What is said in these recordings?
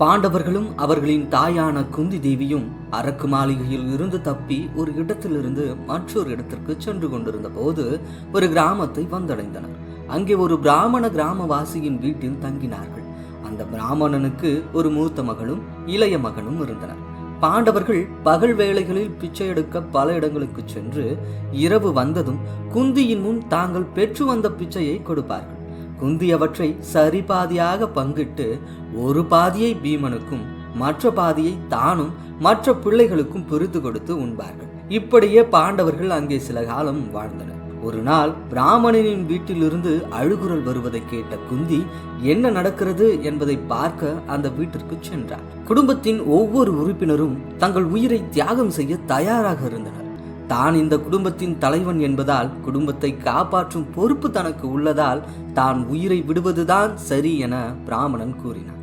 பாண்டவர்களும் அவர்களின் தாயான குந்தி தேவியும் அரக்கு மாளிகையில் இருந்து தப்பி ஒரு இடத்திலிருந்து மற்றொரு இடத்திற்கு சென்று கொண்டிருந்த போது ஒரு கிராமத்தை வந்தடைந்தனர். அங்கே ஒரு பிராமண கிராமவாசியின் வீட்டில் தங்கினார்கள். அந்த பிராமணனுக்கு ஒரு மூத்த மகளும் இளைய மகனும் இருந்தனர். பாண்டவர்கள் பகல் வேளைகளில் பிச்சை எடுக்க பல இடங்களுக்கு சென்று இரவு வந்ததும் குந்தியின் முன் தாங்கள் பெற்று வந்த பிச்சையை கொடுப்பார்கள். குந்தி அவற்றை சரிபாதியாக பங்கிட்டு ஒரு பாதியை பீமனுக்கும் மற்ற பாதியை தானும் மற்ற பிள்ளைகளுக்கும் பிரித்து கொடுத்து உண்பார்கள். இப்படியே பாண்டவர்கள் அங்கே சில காலம் வாழ்ந்தனர். ஒரு நாள் பிராமணனின் வீட்டிலிருந்து அழுகுரல் வருவதை கேட்ட குந்தி என்ன நடக்கிறது? என்பதை பார்க்க அந்த வீட்டிற்கு சென்றார் குடும்பத்தின் ஒவ்வொரு உறுப்பினரும் தங்கள் உயிரை தியாகம் செய்ய தயாராக இருந்தனர். தான் இந்த குடும்பத்தின் தலைவன் என்பதால் குடும்பத்தை காப்பாற்றும் பொறுப்பு தனக்கு உள்ளதால் தான் உயிரை விடுவதுதான் சரி என பிராமணன் கூறினார்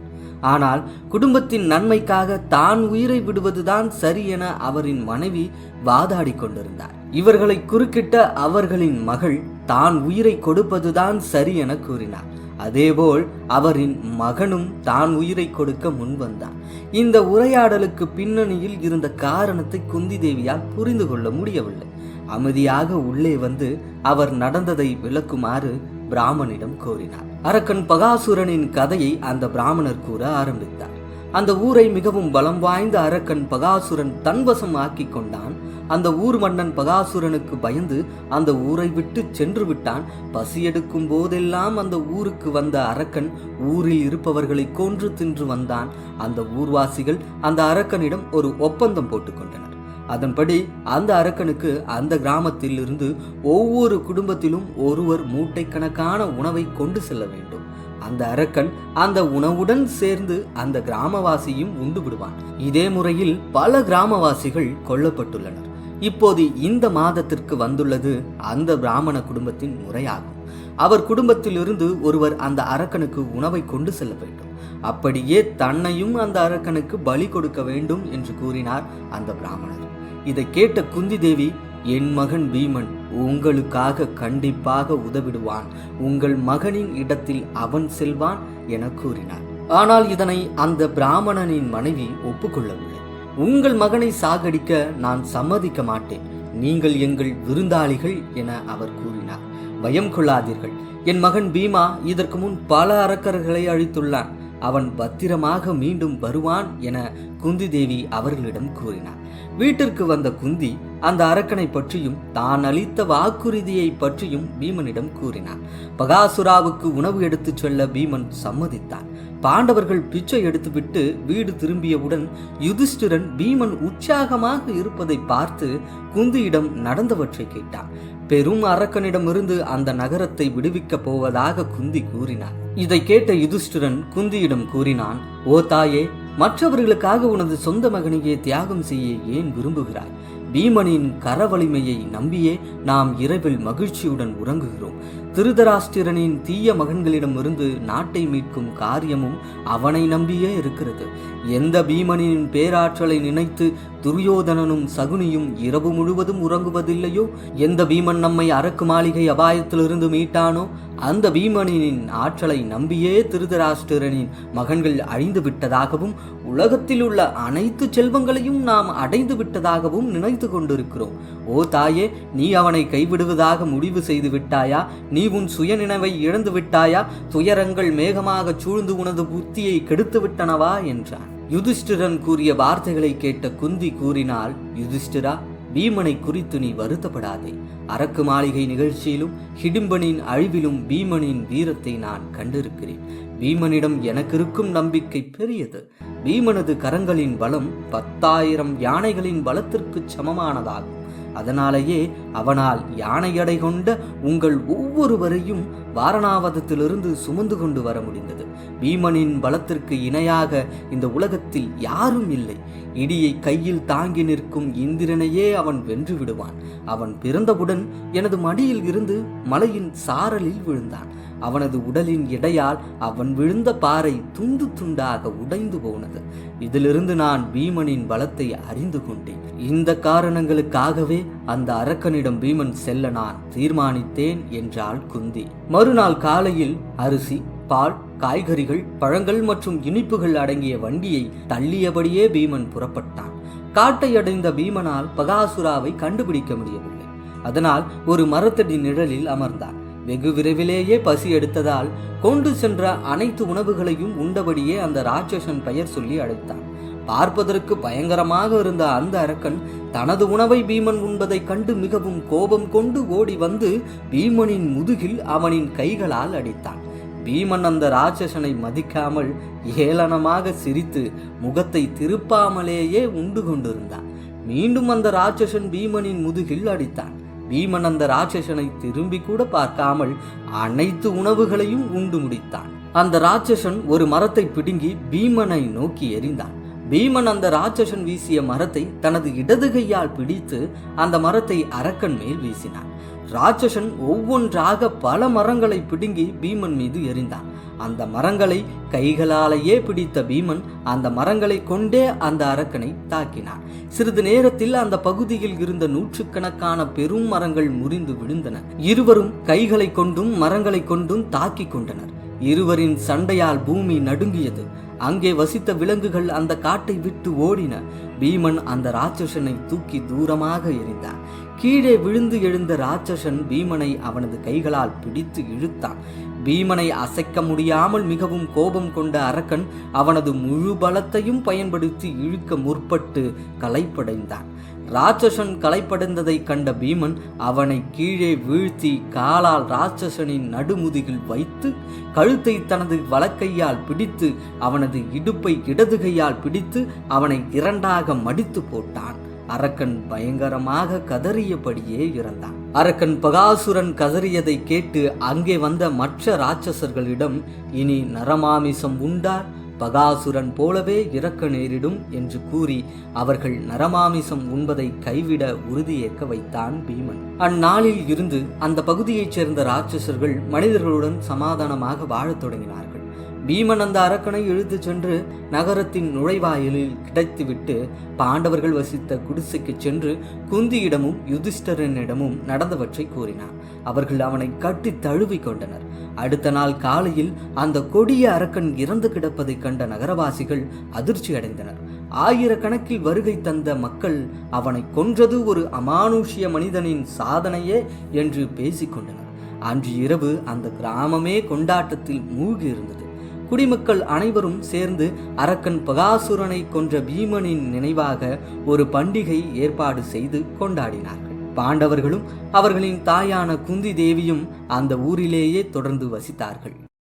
ஆனால் குடும்பத்தின் நன்மைக்காக தான் உயிரை விடுவதுதான் சரி என அவரின் மனைவி வாதாடி கொண்டிருந்தார். இவர்களை குறுக்கிட்ட அவர்களின் மகள் தான் உயிரை கொடுப்பதுதான் சரி என கூறினார். அதேபோல் அவரின் மகனும் தான் உயிரை கொடுக்க முன்வந்தான் இந்த உரையாடலுக்கு பின்னணியில் இருந்த காரணத்தை குந்தி தேவியால் புரிந்து கொள்ள முடியவில்லை. அமைதியாக உள்ளே வந்து அவர் நடந்ததை விளக்குமாறு பிராமணிடம் கோரினார். அரக்கன் பகாசுரனின் கதையை அந்த பிராமணர் கூற ஆரம்பித்தார். அந்த ஊரை மிகவும் பலம் வாய்ந்த அரக்கன் பகாசுரன் தன்வசம் ஆக்கிக் கொண்டான். அந்த ஊர் மன்னன் பகாசுரனுக்கு பயந்து அந்த ஊரை விட்டு சென்று விட்டான். பசி எடுக்கும் போதெல்லாம் அந்த ஊருக்கு வந்த அரக்கன் ஊரில் இருப்பவர்களை கொன்று தின்று வந்தான். அந்த ஊர்வாசிகள் அந்த அரக்கனிடம் ஒரு ஒப்பந்தம் போட்டுக்கொண்டனர் அதன்படி அந்த அரக்கனுக்கு அந்த கிராமத்தில் இருந்து ஒவ்வொரு குடும்பத்திலும் ஒருவர் மூட்டைக்கணக்கான உணவை கொண்டு செல்ல வேண்டும். அந்த அரக்கன் அந்த உணவுடன் சேர்ந்து அந்த கிராமவாசியும் உண்டு விடுவான். இதே முறையில் பல கிராமவாசிகள் கொல்லப்பட்டுள்ளனர். இப்போது இந்த மாதத்திற்கு வந்துள்ளது அந்த பிராமண குடும்பத்தின் முறையாகும். அவர் குடும்பத்திலிருந்து ஒருவர் அந்த அரக்கனுக்கு உணவை கொண்டு செல்ல வேண்டும். அப்படியே தன்னையும் அந்த அரக்கனுக்கு பலி கொடுக்க வேண்டும் என்று கூறினார் அந்த பிராமணர். இதை கேட்ட குந்தி தேவி என் மகன் பீமன் உங்களுக்காக கண்டிப்பாக உதவிடுவான். உங்கள் மகனின் இடத்தில் அவன் செல்வான் என கூறினார். ஆனால் இதனை அந்த பிராமணனின் மனைவி ஒப்புக்கொள்ளவில்லை. உங்கள் மகனை சாகடிக்க நான் சம்மதிக்க மாட்டேன். நீங்கள் எங்கள் விருந்தாளிகள் என அவர் கூறினார். பயம் கொள்ளாதீர்கள். என் மகன் பீமா இதற்கு முன் பல அரக்கர்களை அழித்துள்ளான். அவன் பத்திரமாக மீண்டும் வருவான் என குந்தி தேவி அவர்களிடம் கூறினார். வீட்டிற்கு வந்த குந்தி அந்த அரக்கனை பற்றியும் தான் அளித்த வாக்குறுதியை பற்றியும் பீமனிடம் கூறினார் பகாசுராவுக்கு உணவு எடுத்துச் செல்ல பீமன் சம்மதித்தான். பாண்டவர்கள் பிச்சை எடுத்துவிட்டு வீடு திரும்பியவுடன் யுதிஷ்டிரன் பீமன் உற்சாகமாக இருப்பதை பார்த்து குந்தியிடம் நடந்தவற்றை கேட்டான். பெரும் அரக்கனிடமிருந்து அந்த நகரத்தை விடுவிக்கப் போவதாக குந்தி கூறினார் இதை கேட்ட யுதிஷ்டிரன் குந்தியிடம் கூறினான் ஓ தாயே மற்றவர்களுக்காக உனது சொந்த மகனையே தியாகம் செய்ய ஏன் விரும்புகிறாய்? பீமனின் கரவலிமையை நம்பியே நாம் இரவில் மகிழ்ச்சியுடன் உறங்குகிறோம். திருதராஷ்டிரனின் தீய மகன்களிடமிருந்து நாட்டை மீட்கும் காரியமும் அவனை நம்பியே இருக்கிறது. எந்த பீமனின் பேராற்றலை நினைத்து துரியோதனனும் சகுனியும் இரவு முழுவதும் உறங்குவதில்லையோ? எந்த பீமன் நம்மை அரக்கு மாளிகை அபாயத்திலிருந்து மீட்டானோ? அந்த பீமனின் ஆற்றலை நம்பியே திருதராஷ்டிரனின் மகன்கள் அழிந்து விட்டதாகவும் உலகத்தில் உள்ள அனைத்து செல்வங்களையும் நாம் அடைந்து விட்டதாகவும் நினைத்து கொண்டிருக்கிறோம். ஓ தாயே நீ அவனை கைவிடுவதாக முடிவு செய்து விட்டாயா? நீ உன் சுயநினைவை இழந்து விட்டாயா துயரங்கள் மேகமாக சூழ்ந்து உனது புத்தியை கெடுத்து விட்டனவா என்றான். யுதிஷ்டிரன் கூறிய வார்த்தைகளை கேட்ட குந்தி கூறினால் யுதிஷ்டிரா பீமனை குறித்து நீ வருத்தப்படாதே. அரக்கு மாளிகை நிகழ்ச்சியிலும் ஹிடிம்பனின் அழிவிலும் பீமனின் வீரத்தை நான் கண்டிருக்கிறேன். பீமனிடம் எனக்கிருக்கும் நம்பிக்கை பெரியது. பீமனது கரங்களின் பலம் பத்தாயிரம் யானைகளின் பலத்திற்கு சமமானதாகும். அதனாலேயே அவனால் யானை எடை கொண்ட உங்கள் ஒவ்வொருவரையும் வாரணாவதத்திலிருந்து சுமந்து கொண்டு வர முடிந்தது. பீமனின் பலத்திற்கு இணையாக இந்த உலகத்தில் யாரும் இல்லை. இடியை கையில் தாங்கி நிற்கும் இந்திரனையே அவன் வென்று விடுவான். அவன் பிறந்தவுடன் எனது மடியில் இருந்து மலையின் சாரலில் விழுந்தான். அவனது உடலின் எடையால் அவன் விழுந்த பாறை துண்டு துண்டாக உடைந்து போனது. இதிலிருந்து நான் பீமனின் பலத்தை அறிந்து கொண்டேன். இந்த காரணங்களுக்காகவே அந்த அரக்கனிடம் பீமன் செல்ல நான் தீர்மானித்தேன் என்றாள் குந்தி. மறுநாள் காலையில் அரிசி பால் காய்கறிகள் பழங்கள் மற்றும் இனிப்புகள் அடங்கிய வண்டியை தள்ளியபடியே பீமன் புறப்பட்டான். காட்டை அடைந்த பீமனால் பகாசுராவை கண்டுபிடிக்க முடியவில்லை. அதனால் ஒரு மரத்தடி நிழலில் அமர்ந்தான். வெகு விரைவிலேயே பசி எடுத்ததால் கொண்டு சென்ற அனைத்து உணவுகளையும் உண்டபடியே அந்த ராட்சசன் பெயர் சொல்லி அழைத்தான். பார்ப்பதற்கு பயங்கரமாக இருந்த அந்த அரக்கன் தனது உணவை பீமன் உண்பதைக் கண்டு மிகவும் கோபம் கொண்டு ஓடி வந்து பீமனின் முதுகில் அவனின் கைகளால் அடித்தான். பீமன் அந்த ராட்சசனை மதிக்காமல் ஏளனமாக சிரித்து முகத்தை திருப்பாமலேயே உண்டு கொண்டிருந்தான். மீண்டும் அந்த ராட்சசன் பீமனின் முதுகில் அடித்தான். பீமன் அந்த ராட்சசனை திரும்பி கூட பார்க்காமல் அனைத்து உணவுகளையும் உண்டு முடித்தான். அந்த ராட்சசன் ஒரு மரத்தை பிடுங்கி பீமனை நோக்கி எறிந்தான். பீமன் அந்த ராட்சசன் வீசிய மரத்தை தனது இடது கையால் பிடித்து அந்த மரத்தை அரக்கன் மேல் வீசினான். ராட்சசன் ஒவ்வொன்றாக பல மரங்களை பிடுங்கி பீமன் மீது எறிந்தான். அந்த மரங்களை கைகளாலேயே பிடித்த பீமன் அந்த மரங்களை கொண்டே அந்த அரக்கனை தாக்கினான் சிறிது நேரத்தில் அந்த பகுதியில் இருந்த நூற்றுக்கணக்கான பெரும் மரங்கள் முறிந்து விழுந்தன. இருவரும் கைகளை கொண்டும் மரங்களை கொண்டும் தாக்கிக் கொண்டனர். இருவரின் சண்டையால் பூமி நடுங்கியது. அங்கே வசித்த விலங்குகள் அந்த காட்டை விட்டு ஓடின. பீமன் அந்த ராட்சசனை தூக்கி தூரமாக எரிந்தான் கீழே விழுந்து எழுந்த ராட்சசன் பீமனை அவனது கைகளால் பிடித்து இழுத்தான். பீமனை அசைக்க முடியாமல் மிகவும் கோபம் கொண்ட அரக்கன் அவனது முழு பலத்தையும் பயன்படுத்தி இழுக்க முற்பட்டு களைப்படைந்தான். ராட்சசன் களைப்படைந்ததைக் கண்ட பீமன் அவனை கீழே வீழ்த்தி காலால் ராட்சசனின் நடுமுதுகில் வைத்து கழுத்தை தனது வலக்கையால் பிடித்து அவனது இடுப்பை இடது கையால் பிடித்து அவனை இரண்டாக மடித்து போட்டான். அரக்கன் பயங்கரமாக கதறியபடியே இறந்தான். அரக்கன் பகாசுரன் கதறியதை கேட்டு அங்கே வந்த மற்ற ராட்சசர்களிடம் இனி நரமாமிசம் உண்டார் பகாசுரன் போலவே இறக்க நேரிடும் என்று கூறி அவர்கள் நரமாமிசம் உண்பதை கைவிட உறுதியேற்க வைத்தான் பீமன். அந்நாளில் இருந்து அந்த பகுதியைச் சேர்ந்த ராட்சசர்கள் மனிதர்களுடன் சமாதானமாக வாழத் தொடங்கினார்கள். பீமன் அந்த அரக்கனை இழுத்துச் சென்று நகரத்தின் நுழைவாயிலில் கிடைத்துவிட்டு பாண்டவர்கள் வசித்த குடிசைக்கு சென்று குந்தியிடமும் யுதிஷ்டரனிடமும் நடந்தவற்றை கூறினார். அவர்கள் அவனை கட்டி தழுவி கொண்டனர். அடுத்த நாள் காலையில் அந்த கொடிய அரக்கன் இறந்து கிடப்பதைக் கண்ட நகரவாசிகள் அதிர்ச்சி அடைந்தனர். ஆயிரக்கணக்கில் வருகை தந்த மக்கள் அவனை கொன்றது ஒரு அமானுஷ்ய மனிதனின் சாதனையே என்று பேசிக்கொண்டனர் அன்று இரவு அந்த கிராமமே கொண்டாட்டத்தில் மூழ்கி இருந்தது குடிமக்கள் அனைவரும் சேர்ந்து அரக்கன் பகாசுரனை கொன்ற பீமனின் நினைவாக ஒரு பண்டிகை ஏற்பாடு செய்து கொண்டாடினார்கள். பாண்டவர்களும் அவர்களின் தாயான குந்தி தேவியும் அந்த ஊரிலேயே தொடர்ந்து வசித்தார்கள்.